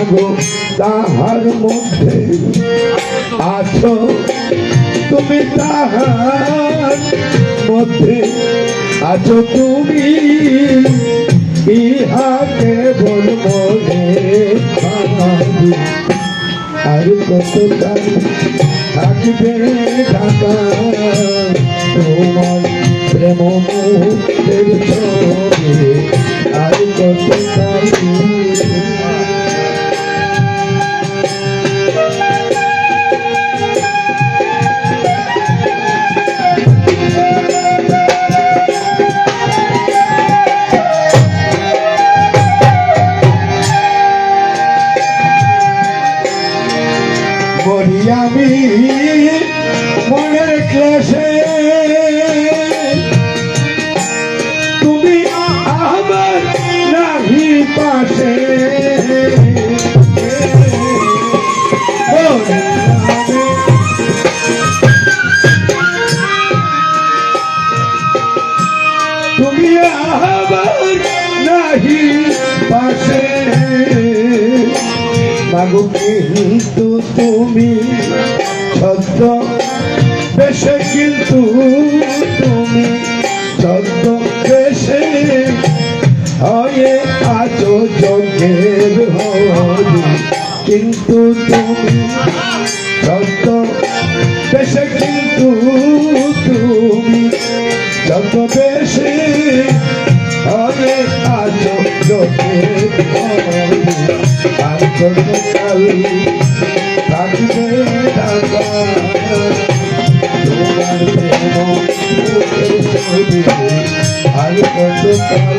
মাগো তাহার মধ্যে। আছো তুমি তাহার মধ্যে। আছো তুমি ইহাকে বল ভাবি আর কত থাকবে ঢাকা, তোমার প্রেম মাগো, কিন্তু তুমি ছদ্ম বেশে কিন্তু তুমি ছদ্ম বেশে হয়ে আছো যজ্ঞের হরি কিন্তু তুমি ছদ্ম বেশে কিন্তু তুমি ছদ্ম বেশে হয়ে আছো হরি আর কতকাল ঢাকা তোমার প্রেম আর কতকাল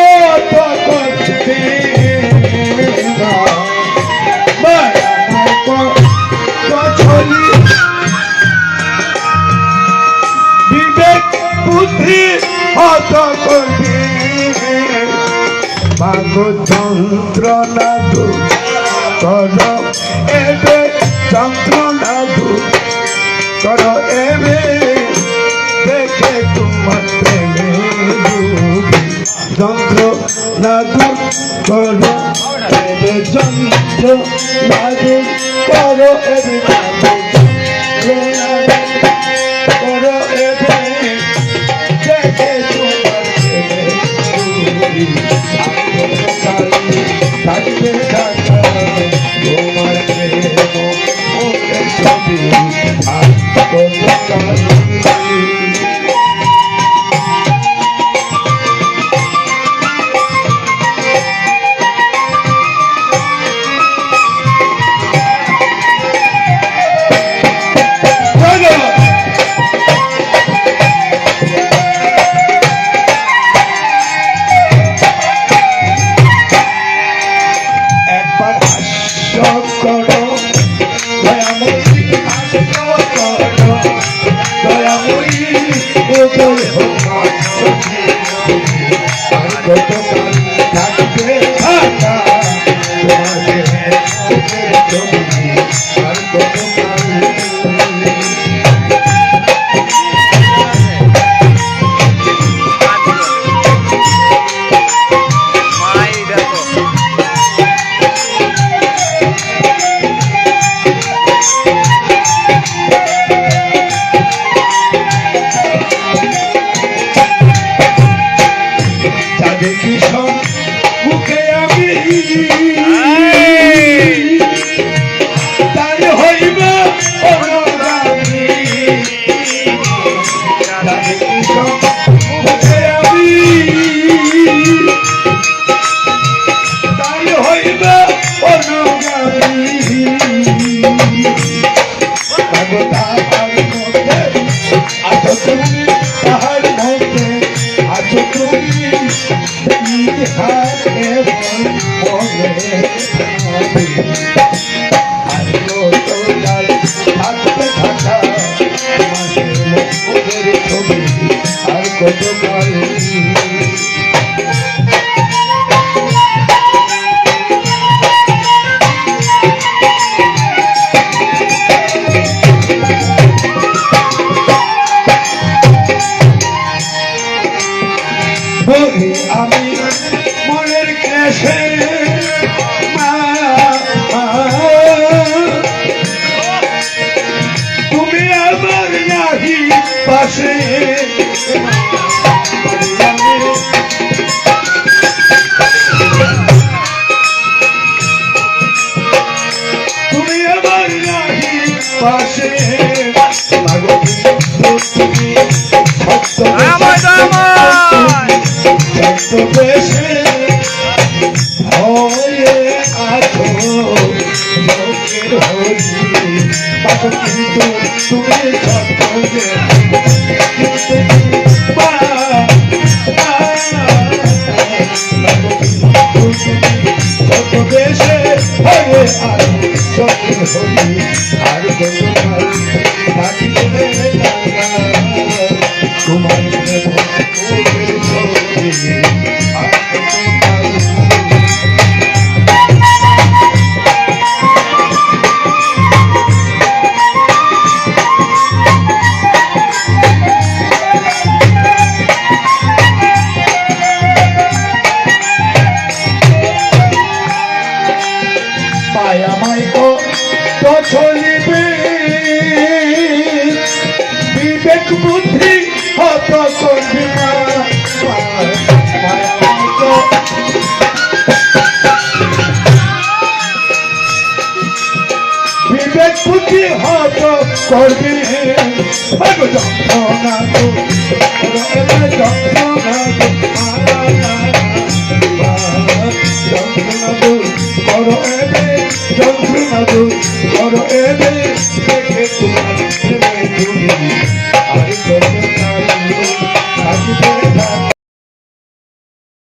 কর এবে যন্ত্রণা দূর কর এবে দেখে তোমার প্রেমে যন্ত্রণা দূর কর এবে কত কাল দেখি সব মুখে আমি Yeah. পাশে কিন্তু তুমি দেশে হয়ে আর সর্বে